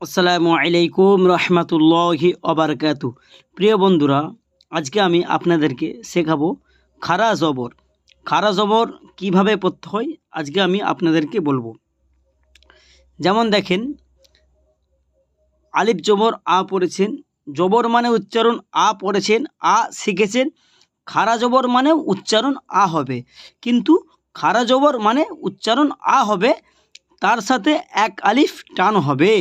আসসালামু আলাইকুম রহমতুল্লাহি অবরকাতু প্রিয় বন্ধুরা, আজকে আমি আপনাদেরকে শেখাবো খারা জবর। খারা জবর কীভাবে পড়তে হয়, আজকে আমি আপনাদেরকে বলব। যেমন দেখেন, আলিফ জবর আ পড়েছেন, জবর মানে উচ্চারণ আ পড়েছেন, আ শিখেছেন, খারা জবর মানে উচ্চারণ আ হবে। কিন্তু খারা জবর মানে উচ্চারণ আ হবে, তার সাথে এক আলিফ টান হবে।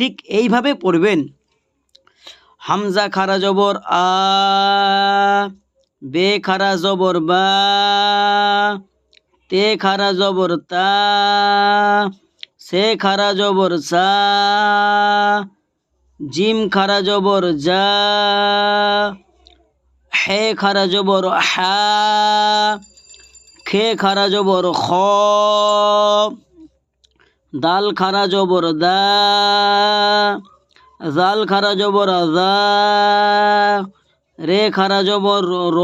ঠিক এইভাবে পড়বেন। হামজা খারা জবর আ, বে খারা জবর বা, তে খারা জবর তা, সে খারা জবর সা, জিম খারা জবর যা, হে খারা জবর হা, খে খারা জবর খ। দাল খারা জবর দা, জাল খারা জবর রে খারা জবর র,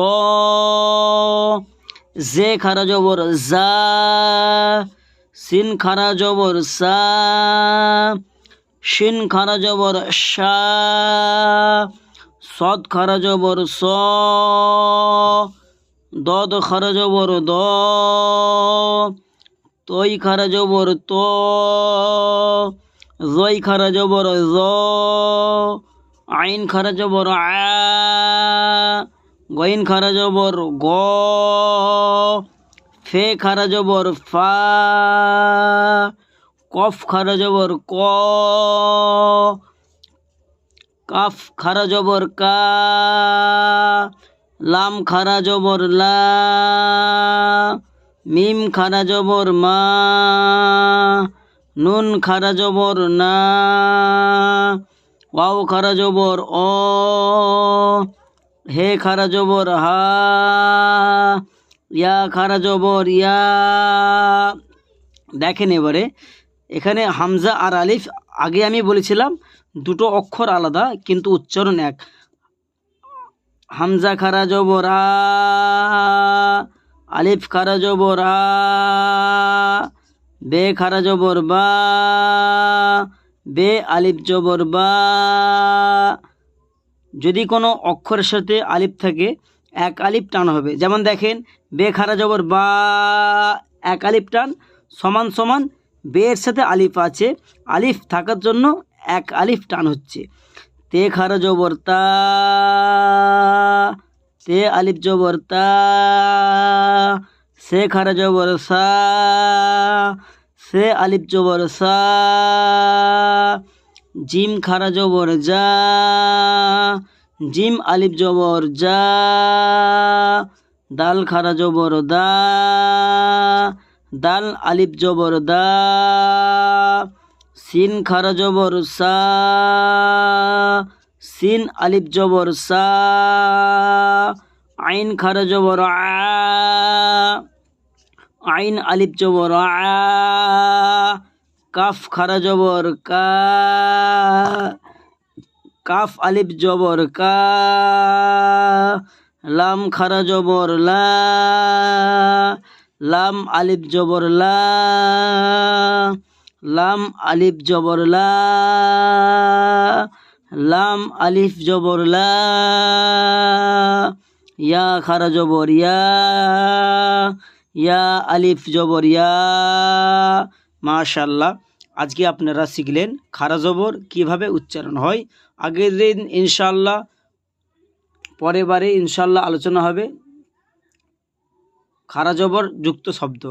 জে খারা জবর সিন খারা জবর সা খারা জবর শা সদ খারা জবর স, দদ খারা জবর দ তৈ খারা জবর ত জয় খারা জবর জ, আইন খারা জবর আ, গইন খারা জবর গ, ফে খারা জবর ফা, কফ খারা জবর ক, কাফ খারা জবর কা, লাম খারা জবর লা মিম খারা জবর মা, নুন খারা জবর না, ওয়াও খারা জবর অ, হে খারা জবর হা, ইয়া খারা জবর ইয়া। দেখেন এবারে, এখানে হামজা আর আলিফ, আগে আমি বলেছিলাম দুটো অক্ষর আলাদা, কিন্তু উচ্চারণ এক। হামজা খারা জবর আ আলিফ খারা জবর আ, বে খারা জবর বা, বে আলিফ জবর বা। যদি কোনো অক্ষরের সাথে আলিফ থাকে, এক আলিফ টান হবে। যেমন দেখেন, বে খারা জবর বা, এক আলিফ টান, সমান সমান বে এর সাথে আলিফ আছে। আলিফ থাকার জন্য এক আলিফ টান হচ্ছে। তে খারা জবর তা, তে আলিফ জবর তা। সে খারা জবর সা আলিফ জবর সা জিম খারা জবর যা জিম আলিফ জবর যা দাল খারা জবর দা দাল আলিফ জবর দা সিন খারা জবর সা সিন আলিফ জবর সা আইন খারা জবর আ আইন আলিফ জবর, আ, কাফ খারা জবর, কা, কাফ আলিফ জবর, কা, লাম খারা জবর, লা, লাম আলিফ জবর, লা, লাম আলিফ জবর, লা, লাম আলিফ জবর, লা, ইয়া খারা জবর, ইয়া ইয়া আলিফ জবর, ইয়া মাশাল্লাহ। আজকে আপনারা শিখলেন খারা জবর কীভাবে উচ্চারণ হয়। আগের দিন ইনশাল্লাহ, পরের বারে ইনশাল্লাহ আলোচনা হবে। খারা জবর যুক্ত শব্দ।